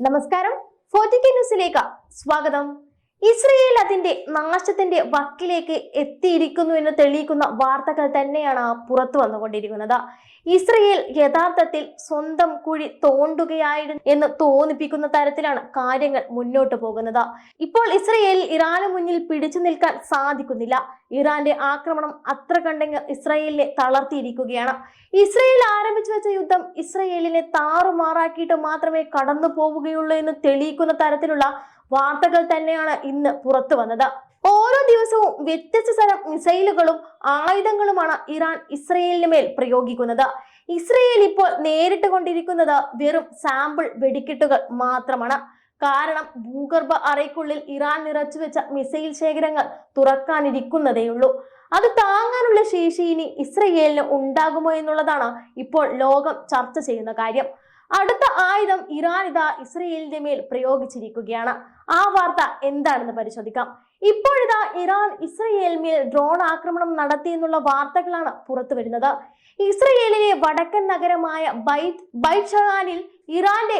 నమస్కారం. ఫోర్టీకే న్యూస్ లేక స్వాగతం. ഇസ്രയേൽ അതിന്റെ നാശത്തിന്റെ വക്കിലേക്ക് എത്തിയിരിക്കുന്നു എന്ന് തെളിയിക്കുന്ന വാർത്തകൾ തന്നെയാണ് പുറത്തു വന്നുകൊണ്ടിരിക്കുന്നത്. ഇസ്രയേൽ യഥാർത്ഥത്തിൽ സ്വന്തം കുഴി തോണ്ടുകയായിരുന്നു എന്ന് തോന്നിപ്പിക്കുന്ന തരത്തിലാണ് കാര്യങ്ങൾ മുന്നോട്ട് പോകുന്നത്. ഇപ്പോൾ ഇസ്രയേൽ ഇറാന് മുന്നിൽ പിടിച്ചു നിൽക്കാൻ സാധിക്കുന്നില്ല. ഇറാന്റെ ആക്രമണം അത്ര കണ്ടെങ്കിൽ ഇസ്രയേലിനെ തളർത്തിയിരിക്കുകയാണ്. ഇസ്രയേൽ ആരംഭിച്ചു വെച്ച യുദ്ധം ഇസ്രയേലിനെ താറുമാറാക്കിയിട്ട് മാത്രമേ കടന്നു പോവുകയുള്ളൂ എന്ന് തെളിയിക്കുന്ന തരത്തിലുള്ള വാർത്തകൾ തന്നെയാണ് ഇന്ന് പുറത്തു വന്നത്. ഓരോ ദിവസവും വ്യത്യസ്ത തരം മിസൈലുകളും ആയുധങ്ങളുമാണ് ഇറാൻ ഇസ്രയേലിന് മേൽ പ്രയോഗിക്കുന്നത്. ഇസ്രയേൽ ഇപ്പോൾ നേരിട്ട് കൊണ്ടിരിക്കുന്നത് വെറും സാമ്പിൾ വെടിക്കെട്ടുകൾ മാത്രമാണ്. കാരണം ഭൂഗർഭ അറയ്ക്കുള്ളിൽ ഇറാൻ നിറച്ചു വെച്ച മിസൈൽ ശേഖരങ്ങൾ തുറക്കാനിരിക്കുന്നതേയുള്ളൂ. അത് താങ്ങാനുള്ള ശേഷി ഇനി ഇസ്രയേലിന് ഉണ്ടാകുമോ എന്നുള്ളതാണ് ഇപ്പോൾ ലോകം ചർച്ച ചെയ്യുന്ന കാര്യം. അടുത്ത ആയുധം ഇറാൻ ഇതാ ഇസ്രയേലിന്റെ മേൽ പ്രയോഗിച്ചിരിക്കുകയാണ്. ആ വാർത്ത എന്താണെന്ന് പരിശോധിക്കാം. ഇപ്പോഴിതാ ഇറാൻ ഇസ്രയേൽ മേൽ ഡ്രോൺ ആക്രമണം നടത്തി എന്നുള്ള വാർത്തകളാണ് പുറത്തു വരുന്നത്. ഇസ്രയേലിലെ വടക്കൻ നഗരമായ ബൈത് ബൈഷാനിൽ ഇറാന്റെ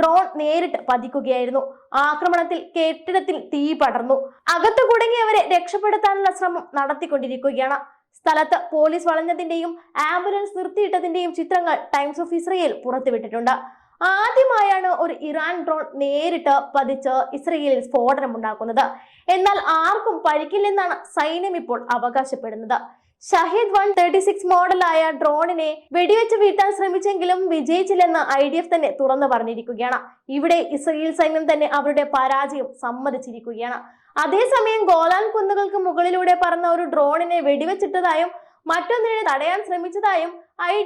ഡ്രോൺ നേരിട്ട് പതിക്കുകയായിരുന്നു. ആക്രമണത്തിൽ കെട്ടിടത്തിൽ തീ പടർന്നു. അകത്തു കുടുങ്ങിയവരെ രക്ഷപ്പെടുത്താനുള്ള ശ്രമം നടത്തിക്കൊണ്ടിരിക്കുകയാണ്. സ്ഥലത്ത് പോലീസ് വളഞ്ഞതിന്റെയും ആംബുലൻസ് നിർത്തിയിട്ടതിന്റെയും ചിത്രങ്ങൾ ടൈംസ് ഓഫ് ഇസ്രയേൽ പുറത്തുവിട്ടിട്ടുണ്ട്. ആദ്യമായാണ് ഒരു ഇറാൻ ഡ്രോൺ നേരിട്ട് പതിച്ച് ഇസ്രയേലിൽ സ്ഫോടനം ഉണ്ടാക്കുന്നത് എന്നാൽ ആർക്കും പരിക്കില്ലെന്നാണ് സൈന്യം ഇപ്പോൾ അവകാശപ്പെടുന്നത്. ഷഹീദ് വൺ തേർട്ടി സിക്സ് മോഡലായ ഡ്രോണിനെ വെടിവെച്ച് വീഴ്ത്താൻ ശ്രമിച്ചെങ്കിലും വിജയിച്ചില്ലെന്ന് ഐ ഡി എഫ് തന്നെ തുറന്നു പറഞ്ഞിരിക്കുകയാണ്. ഇവിടെ ഇസ്രയേൽ സൈന്യം തന്നെ അവരുടെ പരാജയം സമ്മതിച്ചിരിക്കുകയാണ്. അതേസമയം ഗോലാൻ കുന്നുകൾക്ക് മുകളിലൂടെ പറന്ന ഒരു ഡ്രോണിനെ വെടിവെച്ചിട്ടതായും മറ്റൊന്നിനെ തടയാൻ ശ്രമിച്ചതായും ഐ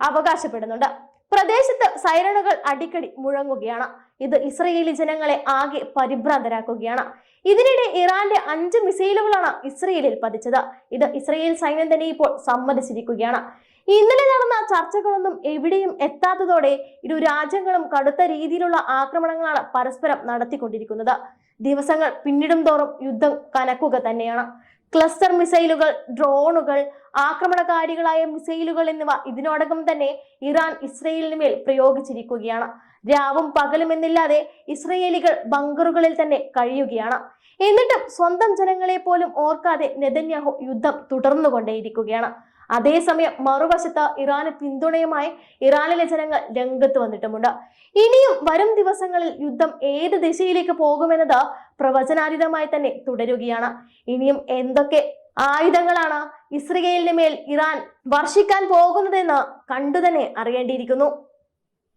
അവകാശപ്പെടുന്നുണ്ട്. പ്രദേശത്ത് സൈറണുകൾ അടിക്കടി മുഴങ്ങുകയാണ്. ഇത് ഇസ്രയേലി ജനങ്ങളെ ആകെ പരിഭ്രാന്തരാക്കുകയാണ്. ഇതിനിടെ ഇറാന്റെ അഞ്ച് മിസൈലുകളാണ് ഇസ്രയേലിൽ പതിച്ചത്. ഇത് ഇസ്രയേൽ സൈന്യം തന്നെ ഇപ്പോൾ സമ്മതിച്ചിരിക്കുകയാണ്. ഇന്നലെ നടന്ന ചർച്ചകളൊന്നും എവിടെയും എത്താത്തതോടെ ഇരു രാജ്യങ്ങളും കടുത്ത രീതിയിലുള്ള ആക്രമണങ്ങളാണ് പരസ്പരം നടത്തിക്കൊണ്ടിരിക്കുന്നത്. ദിവസങ്ങൾ പിന്നിടും തോറും യുദ്ധം കനക്കുക തന്നെയാണ്. ക്ലസ്റ്റർ മിസൈലുകൾ ഡ്രോണുകൾ ആക്രമണകാരികളായ മിസൈലുകൾ എന്നിവ ഇതിനോടകം തന്നെ ഇറാൻ ഇസ്രയേലിന് മേൽ പ്രയോഗിച്ചിരിക്കുകയാണ്. രാവും പകലും എന്നില്ലാതെ ഇസ്രയേലികൾ ബങ്കറുകളിൽ തന്നെ കഴിയുകയാണ്. എന്നിട്ടും സ്വന്തം ജനങ്ങളെ പോലും ഓർക്കാതെ നെതന്യാഹു യുദ്ധം തുടർന്നുകൊണ്ടേയിരിക്കുകയാണ്. അതേസമയം മറുവശത്ത് ഇറാന് പിന്തുണയുമായി ഇറാനിലെ ജനങ്ങൾ രംഗത്ത് വന്നിട്ടുമുണ്ട്. ഇനിയും വരും ദിവസങ്ങളിൽ യുദ്ധം ഏത് ദിശയിലേക്ക് പോകുമെന്നത് പ്രവചനാതീതമായി തന്നെ തുടരുകയാണ്. ഇനിയും എന്തൊക്കെ ആയുധങ്ങളാണ് ഇസ്രയേലിന് മേൽ ഇറാൻ വർഷിക്കാൻ പോകുന്നതെന്ന് കണ്ടു തന്നെ അറിയേണ്ടിയിരിക്കുന്നു.